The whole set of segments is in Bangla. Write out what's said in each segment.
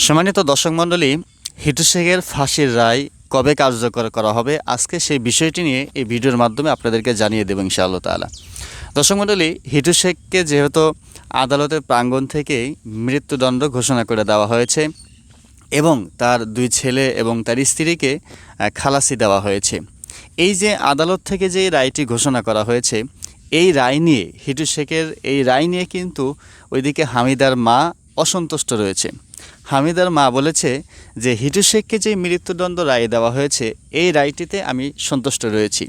সম্মানিত দর্শক মণ্ডলী, হিটু শেখের ফাঁসির রায় কবে কার্যকর করা হবে? আজকে সেই বিষয়টি নিয়ে এই ভিডিওর মাধ্যমে আপনাদেরকে জানিয়ে দেবো ইনশাআল্লাহ তাআলা। দর্শক মণ্ডলী, হিটু শেখকে যেহেতু আদালতের প্রাঙ্গণ থেকেই মৃত্যুদণ্ড ঘোষণা করে দেওয়া হয়েছে এবং তার দুই ছেলে এবং তার স্ত্রীকে খালাসি দেওয়া হয়েছে। এই যে আদালত থেকে যে রায়টি ঘোষণা করা হয়েছে, এই রায় নিয়ে, হিটু শেখের এই রায় নিয়ে কিন্তু ওইদিকে হামিদার মা অসন্তুষ্ট রয়েছে। হামিদার মা বলেছে যে হিটু শেখকে যে মৃত্যুদণ্ড রায় দেওয়া হয়েছে, এই রায়টিতে আমি সন্তুষ্ট রয়েছি।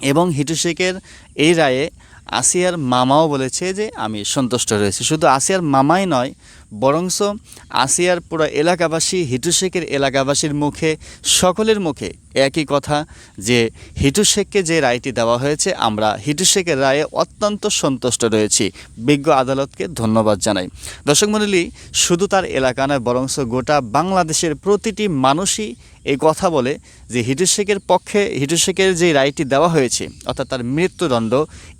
এবং হিটু শেখের এই রায়ে আসিয়ার মামাও বলেছে যে আমি সন্তুষ্ট রয়েছি। শুধু আসিয়ার মামাই নয় বরংস আসিয়ার পুরো এলাকাবাসী হিটু শেখের এলাকাবাসীর মুখে, সকলের মুখে একই কথা যে হিটু শেখকে যে রায়টি দেওয়া হয়েছে, আমরা হিটু শেখের রায়ে অত্যন্ত সন্তুষ্ট রয়েছি। বিজ্ঞ আদালতকে ধন্যবাদ জানাই। দর্শক মণ্ডলী, শুধু তার এলাকা নয়, বরংস গোটা বাংলাদেশের প্রতিটি মানুষই এই কথা বলে যে হিটু শেখের পক্ষে, হিটু শেখের যে রায়টি দেওয়া হয়েছে, অর্থাৎ তার মৃত্যুদণ্ড,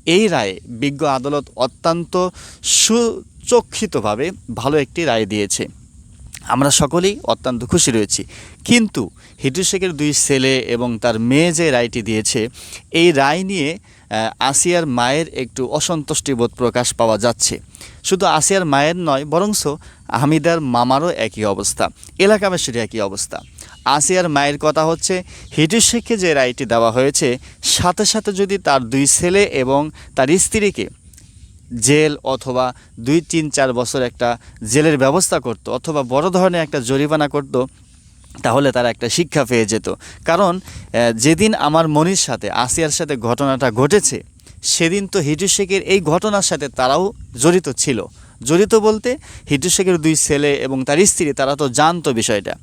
এই রায়ে বিজ্ঞ আদালত অত্যন্ত সুচক্ষিতভাবে ভালো একটি রায় দিয়েছে। আমরা সকলেই অত্যন্ত খুশি রয়েছি। কিন্তু হিটু শেখের দুই ছেলে এবং তার মেয়ে যে রায়টি দিয়েছে, এই রায় নিয়ে আসিয়ার মায়ের একটু অসন্তুষ্টি বোধ প্রকাশ পাওয়া যাচ্ছে। শুধু আসিয়ার মায়ের নয়, বরংস হামিদার মামারও একই অবস্থা এলাকাবাসীর একই অবস্থা। আসিয়ার মায়ের কথা হচ্ছে হিটু শেখকে যে রায়টি দেওয়া হয়েছে, সাথে সাথে যদি তার দুই ছেলে এবং তার স্ত্রীকে জেল অথবা দুই, তিন, চার বছর একটা জেলের ব্যবস্থা করত অথবা বড় ধরনের একটা জরিমানা করত, তাহলে তারা একটা শিক্ষা পেয়ে যেত। কারণ যেদিন আমার মনির সাথে, আসিয়ার সাথে ঘটনাটা ঘটেছে, সেদিন তো হিটু শেখের এই ঘটনার সাথে তারাও জড়িত ছিল। জড়িত বলতে, হিটু শেখের দুই ছেলে এবং তার স্ত্রী, তারা তো জানতো বিষয়টা।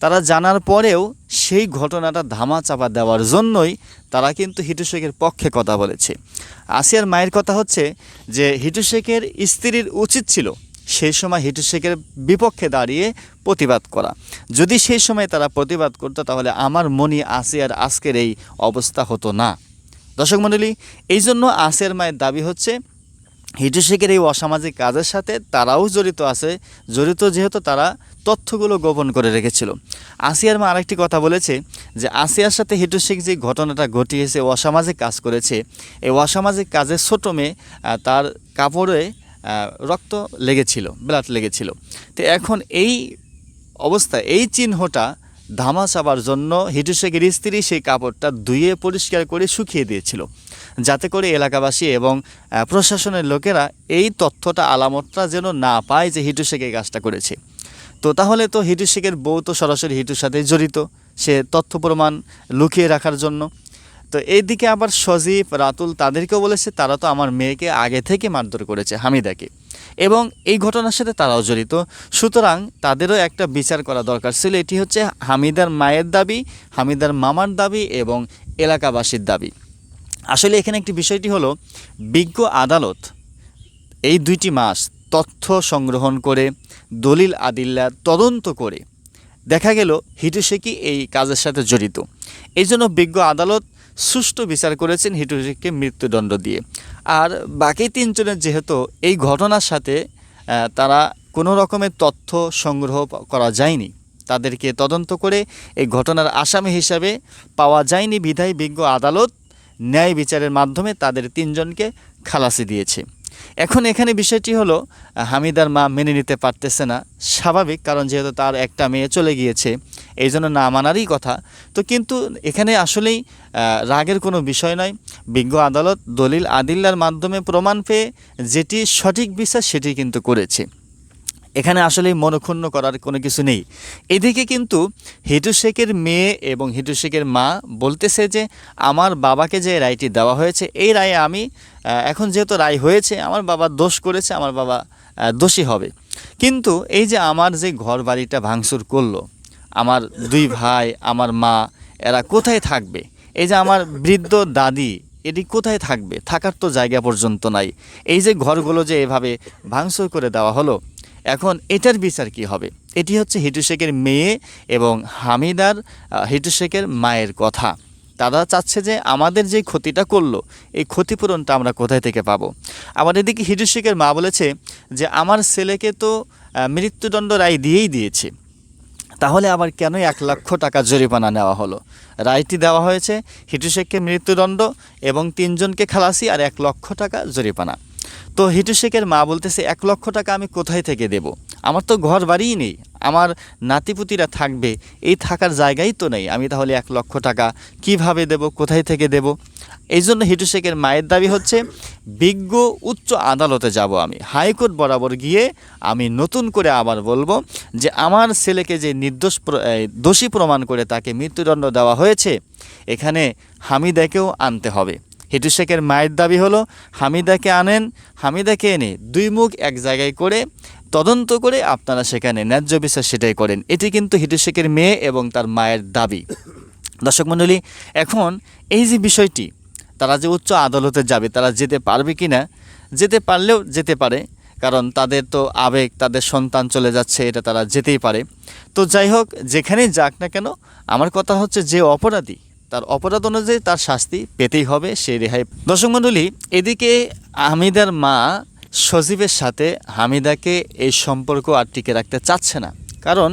তারা জানার পরেও সেই ঘটনাটা ধামা চাপা দেওয়ার জন্যই তারা কিন্তু হিটু শেখের পক্ষে কথা বলেছে। আসিয়ার মায়ের কথা হচ্ছে যে, হিটু শেখের স্ত্রীর উচিত ছিল সেই সময় হিটু শেখের বিপক্ষে দাঁড়িয়ে প্রতিবাদ করা। যদি সেই সময় তারা প্রতিবাদ করতো, তাহলে আমার মনি আসিয়ার আজকের এই অবস্থা হতো না। দর্শক মণ্ডলী এই জন্য আসিয়ার মায়ের দাবি হচ্ছে হিটু শেখের এই অসামাজিক কাজের সাথে তারাও জড়িত আছে, জড়িত যেহেতু তারা তথ্যগুলো গোপন করে রেখেছিল। আসিয়ার মা আরেকটি কথা বলেছে যে, আসিয়ার সাথে হিটু শেখ যে ঘটনাটা ঘটিয়েছে, অসামাজিক কাজ করেছে, এই অসামাজিক কাজের ছোট মেয়ে তার কাপড়ে রক্ত লেগেছিল, ব্লাড লেগেছিল। তো এখন এই অবস্থা, এই চিহ্নটা ধামা চাবার জন্য হিটুশেখের স্ত্রী সেই কাপড়টা ধুয়ে পরিষ্কার করে শুকিয়ে দিয়েছিল। যাতে করে এলাকাবাসী এবং প্রশাসনের লোকেরা এই তথ্যটা, আলামতটা যেন না পায় যে হিটু শেখ এই কাজটা করেছে। তো তাহলে তো হিটুশেখের বউ তো সরাসরি হিটুর সাথে জড়িত। সে তথ্য প্রমাণ লুকিয়ে রাখার জন্য। তো এইদিকে আবার সজীব, রাতুল তাদেরকেও বলেছে, তারা তো আমার মেয়েকে আগে থেকে মারধর করেছে, হামিদাকে। এবং এই ঘটনার সাথে তারাও জড়িত। সুতরাং তাদেরও একটা বিচার করা দরকার ছিল। এটি হচ্ছে হামিদার মায়ের দাবি, হামিদার মামার দাবি এবং এলাকাবাসীর দাবি। আসলে এখানে একটি বিষয়টি হলো, বিজ্ঞ আদালত এই দুইটি মাস তথ্য সংগ্রহণ করে, দলিল আদিল্লা তদন্ত করে দেখা গেল হিটু শেখই এই কাজের সাথে জড়িত। এই জন্য বিজ্ঞ আদালত সুষ্ঠু বিচার করেছেন হিটু মৃত্যুদণ্ড দিয়ে। আর বাকি তিনজনের যেহেতু এই ঘটনার সাথে তারা কোনো রকমের তথ্য সংগ্রহ করা যায়নি। তাদেরকে তদন্ত করে এই ঘটনার আসামি হিসাবে পাওয়া যায়নি বিধায় বিজ্ঞ আদালত। ন্যায় বিচারের মাধ্যমে তাদের তিনজনকে খালাসি দিয়েছে। এখন এখানে বিষয়টি হলো, হামিদার মা মেনে নিতে পারতেছে না। স্বাভাবিক, কারণ যেহেতু তার একটা মেয়ে চলে গিয়েছে এই জন্য না মানারই কথা। তো কিন্তু এখানে আসলেই রাগের কোনো বিষয় নয়। বিজ্ঞ আদালত দলিল আদিল্লার মাধ্যমে প্রমাণ পেয়ে যেটি সঠিক বিচার সেটি কিন্তু করেছে। এখানে আসলে মনক্ষুণ্ণ করার কোনো কিছু নেই। এদিকে কিন্তু হিটু শেখের মেয়ে এবং হিটু শেখের মা বলতেছে যে, আমার বাবাকে যে রায়টি দেওয়া হয়েছে, এই রায়ে আমি এখন যেহেতু রায় হয়েছে, আমার বাবা দোষ করেছে, আমার বাবা দোষী হবে। কিন্তু এই যে আমার যে ঘর বাড়িটা ভাঙচুর করল আমার দুই ভাই, আমার মা, এরা কোথায় থাকবে? এই যে আমার বৃদ্ধ দাদি, এটি কোথায় থাকবে? থাকার তো জায়গা পর্যন্ত নাই। এই যে ঘরগুলো যে এভাবে ভাঙচুর করে দেওয়া হলো, এখন এটার বিচার কি হবে? এটি হচ্ছে হিটু শেখের মেয়ে এবং হামিদার হিটু শেখের মায়ের কথা। তারা চাচ্ছে যে আমাদের যে ক্ষতিটা করল, এই ক্ষতিপূরণটা আমরা কোথায় থেকে পাবো? আবার এদিকে হিটু শেখের মা বলেছে যে, আমার ছেলেকে তো মৃত্যুদণ্ড রায় দিয়েই দিয়েছে। তাহলে আবার কেন এক লক্ষ টাকা জরিমানা নেওয়া হলো? রায়টি দেওয়া হয়েছে হিটু শেখকে মৃত্যুদণ্ড এবং তিনজনকে খালাসি আর এক লক্ষ টাকা জরিমানা। তো হিটু শেখের মা বলতেছে, এক লক্ষ টাকা আমি কোথায় থেকে দেব? আমার তো ঘর বাড়িই নেই, আমার নাতিপুতিরা থাকবে, এই থাকার জায়গাই তো নেই। আমি তাহলে এক লক্ষ টাকা কীভাবে দেব, কোথায় থেকে দেব? এই জন্য হিটু শেখের মায়ের দাবি হচ্ছে, বিজ্ঞ উচ্চ আদালতে যাব আমি। হাইকোর্ট বরাবর গিয়ে আমি নতুন করে আবার বলব যে আমার ছেলেকে যে নির্দোষ দোষী প্রমাণ করে তাকে মৃত্যুদণ্ড দেওয়া হয়েছে, এখানে হামিদাকেও আনতে হবে। হিটু শেখের মায়ের দাবি হলো, হামিদাকে আনেন, হামিদাকে এনে দুই মুখ এক জায়গায় করে, তদন্ত করে আপনারা সেখানে ন্যায্য বিচার সেটাই করেন। এটি কিন্তু হিটু শেখের মেয়ে এবং তার মায়ের দাবি। দর্শক মণ্ডলী, এখন এই যে বিষয়টি তারা যে উচ্চ আদালতে যাবে, তারা যেতে পারবে কি না যেতে পারলেও যেতে পারে, কারণ তাদের তো আবেগ, তাদের সন্তান চলে যাচ্ছে, এটা তারা যেতেই পারে। তো যাই হোক, যেখানেই যাক না কেন, আমার কথা হচ্ছে যে অপরাধী, তার অপরাধ অনুযায়ী তার শাস্তি পেতেই হবে সে রেহাই। দর্শক মণ্ডলী, এদিকে হামিদার মা সজীবের সাথে হামিদাকে এই সম্পর্ক আর টিকে রাখতে চাচ্ছে না। কারণ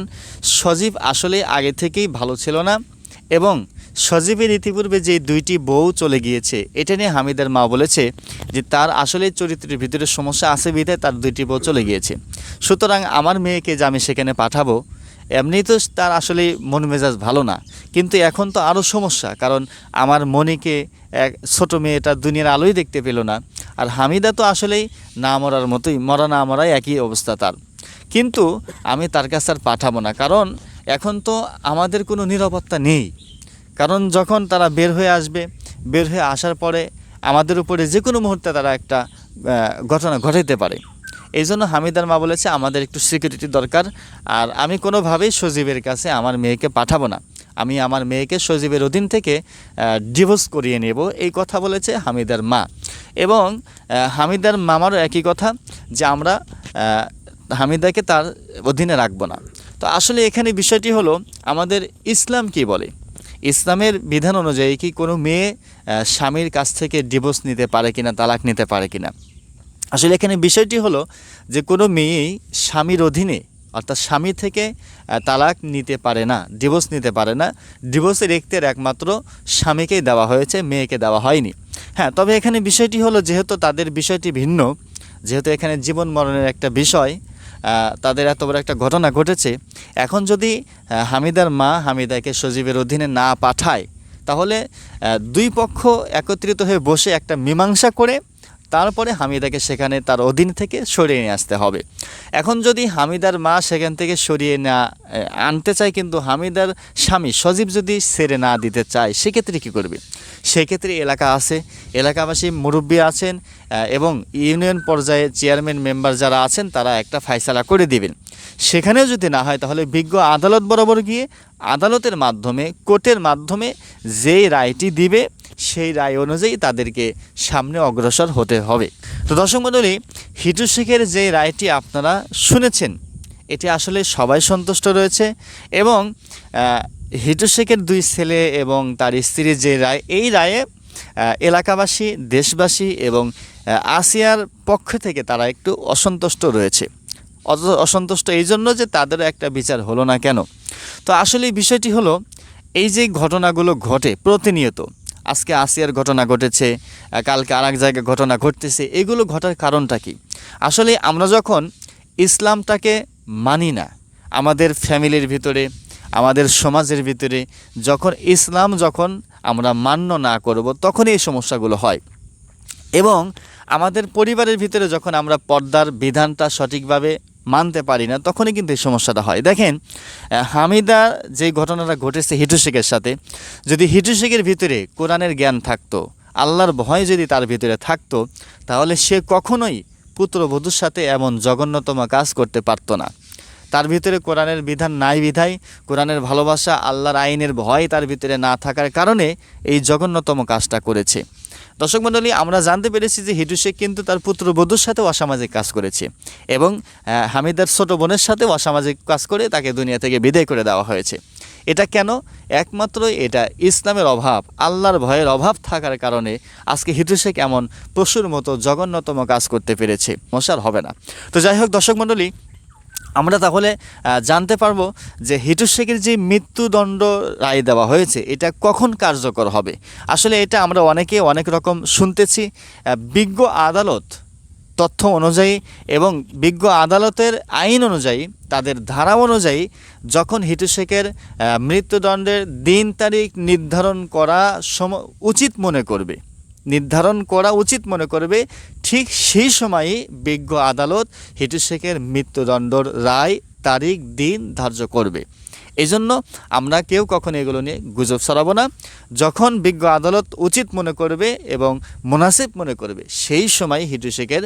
সজীব আসলে আগে থেকেই ভালো ছিল না এবং সজীবের ইতিপূর্বে যে দুইটি বউ চলে গিয়েছে, এটা নিয়ে হামিদার মা বলেছে যে তার আসলে চরিত্রের ভিতরে সমস্যা আছে বিধায় তার দুইটি বউ চলে গিয়েছে। সুতরাং আমার মেয়েকে যে আমি সেখানে পাঠাবো, এমনি তো তার আসলে মন মেজাজ ভালো না। কিন্তু এখন তো আরও সমস্যা, কারণ আমার মনিকে এক ছোট মেয়েটা দুনিয়ার আলোই দেখতে পেল না। আর হামিদা তো আসলেই না মরার মতোই, মরা না মরাই একই অবস্থা তার। কিন্তু আমি তার কাছে আর পাঠাবো না, কারণ এখন তো আমাদের কোনো নিরাপত্তা নেই। কারণ যখন তারা বের হয়ে আসবে, বের হয়ে আসার পরে আমাদের উপরে যে কোনো মুহূর্তে তারা একটা ঘটনা ঘটাইতে পারে। এই জন্য হামিদার মা বলেছে, আমাদের একটু সিকিউরিটি দরকার। আর আমি কোনোভাবেই সজীবের কাছে আমার মেয়েকে পাঠাবো না। আমি আমার মেয়েকে সজীবের অধীন থেকে ডিভোর্স করিয়ে নেব। এই কথা বলেছে হামিদার মা। এবং হামিদার মামারও একই কথা যে আমরা হামিদাকে তার অধীনে রাখব না। তো আসলে এখানে বিষয়টি হলো, আমাদের ইসলাম কি বলে? ইসলামের বিধান অনুযায়ী কি কোনো মেয়ে স্বামীর কাছ থেকে ডিভোর্স নিতে পারে কিনা, তালাক নিতে পারে কিনা? আসলে এখানে বিষয়টি হলো যে কোনো মেয়েই স্বামীর অধীনে, অর্থাৎ স্বামী থেকে তালাক নিতে পারে না, ডিভোর্স নিতে পারে না, ডিভোর্সের এখতিয়ার একমাত্র স্বামীকেই দেওয়া হয়েছে, মেয়েকে দেওয়া হয়নি। হ্যাঁ তবে এখানে বিষয়টি হলো, যেহেতু তাদের বিষয়টি ভিন্ন, যেহেতু এখানে জীবন মরণের একটা বিষয় তাদের এত বড় একটা ঘটনা ঘটেছে। এখন যদি হামিদার মা হামিদাকে সজীবের অধীনে না পাঠায়, তাহলে দুই পক্ষ একত্রিত হয়ে বসে একটা মীমাংসা করে তারপরে হামিদাকে সেখানে তার অধীন থেকে সরিয়ে নিয়ে আসতে হবে। এখন যদি হামিদার মা সেখান থেকে সরিয়ে না আনতে চায় কিন্তু হামিদার স্বামী সজীব যদি ছেড়ে না দিতে চায়, সেক্ষেত্রে কী করবে? সেক্ষেত্রে এলাকা আছে, এলাকাবাসী মুরব্বী আছেন এবং ইউনিয়ন পর্যায়ে চেয়ারম্যান মেম্বার যারা আছেন, তারা একটা ফায়সালা করে দিবেন। সেখানেও যদি না হয়, তাহলে বিজ্ঞ আদালত বরাবর গিয়ে আদালতের মাধ্যমে, কোর্টের মাধ্যমে যেই রায়টি দিবে সেই রায় অনুযায়ী তাদেরকে সামনে অগ্রসর হতে হবে। তো দর্শক মণ্ডলী, হিটু শেখের যে রায়টি আপনারা শুনেছেন, এটি আসলে সবাই সন্তুষ্ট রয়েছে এবং হিটু শেখের দুই ছেলে এবং তার স্ত্রীর যে রায়, এই রায়ে এলাকাবাসী, দেশবাসী এবং আসিয়ার পক্ষ থেকে তারা একটু অসন্তুষ্ট রয়েছে। অসন্তুষ্ট এই জন্য যে তাদেরও একটা বিচার হলো না কেন? তো আসলে বিষয়টি হলো, এই যে ঘটনাগুলো ঘটে প্রতিনিয়ত আজকে আসিয়ার ঘটনা ঘটেছে কালকে আর এক জায়গায় ঘটনা ঘটতেছে। এগুলো ঘটার কারণটা কি? আসলে আমরা যখন ইসলামটাকে মানি না, আমাদের ফ্যামিলির ভিতরে, আমাদের সমাজের ভিতরে, যখন ইসলাম যখন আমরা মান্য না করব তখনই এই সমস্যাগুলো হয়। এবং আমাদের পরিবারের ভিতরে যখন আমরা পর্দার বিধানটা সঠিকভাবে মানতে পারি না, তখনই কিন্তু এই সমস্যাটা হয়। দেখেন হামিদা যে ঘটনাটা ঘটেছে হিটু শেখের সাথে, যদি হিটু শেখের ভিতরে কোরআনের জ্ঞান থাকতো, আল্লাহর ভয় যদি তার ভিতরে থাকতো, তাহলে সে কখনোই পুত্রবধূর সাথে এমন জঘন্যতম কাজ করতে পারতো না। তার ভিতরে কোরআনের বিধান নাই বিধায় কোরআনের ভালোবাসা, আল্লাহর আইনের ভয় তার ভিতরে না থাকার কারণে এই জঘন্যতম কাজটা করেছে। দর্শক মণ্ডলী, আমরা জানতে পেরেছি যে হিটু শেখ কিন্তু তার পুত্রবধূর সাথে অসামাজিক কাজ করেছে এবং হামিদার ছোট বোনের সাথেও অসামাজিক কাজ করে তাকে দুনিয়া থেকে বিদায় করে দেওয়া হয়েছে। এটা কেন? একমাত্র এটা ইসলামের অভাব, আল্লাহর ভয়ের অভাব থাকার কারণে আজকে হিটু শেখ এমন পশুর মতো জঘন্যতম কাজ করতে পেরেছে। মশার হবে না। তো যাই হোক দর্শক মণ্ডলী আমরা তাহলে জানতে পারব যে হিটু শেখের যে মৃত্যুদণ্ড রায় দেওয়া হয়েছে, এটা কখন কার্যকর হবে? আসলে এটা আমরা অনেকে অনেক রকম শুনতেছি বিজ্ঞ আদালত তথ্য অনুযায়ী এবং বিজ্ঞ আদালতের আইন অনুযায়ী, তাদের ধারা অনুযায়ী যখন হিটু শেখের মৃত্যুদণ্ডের দিন তারিখ নির্ধারণ করা সম উচিত মনে করবে। নির্ধারণ করা উচিত মনে করবে। ঠিক সেই সময়ই বিজ্ঞ আদালত হিটু শেখের মৃত্যুদণ্ডর রায়, তারিখ, দিন ধার্য করবে। এজন্য আমরা কেউ কখন এগুলো নিয়ে গুজব ছড়াবো না। যখন বিজ্ঞ আদালত উচিত মনে করবে এবং মুনাসিব মনে করবে, সেই সময় হিটু শেখের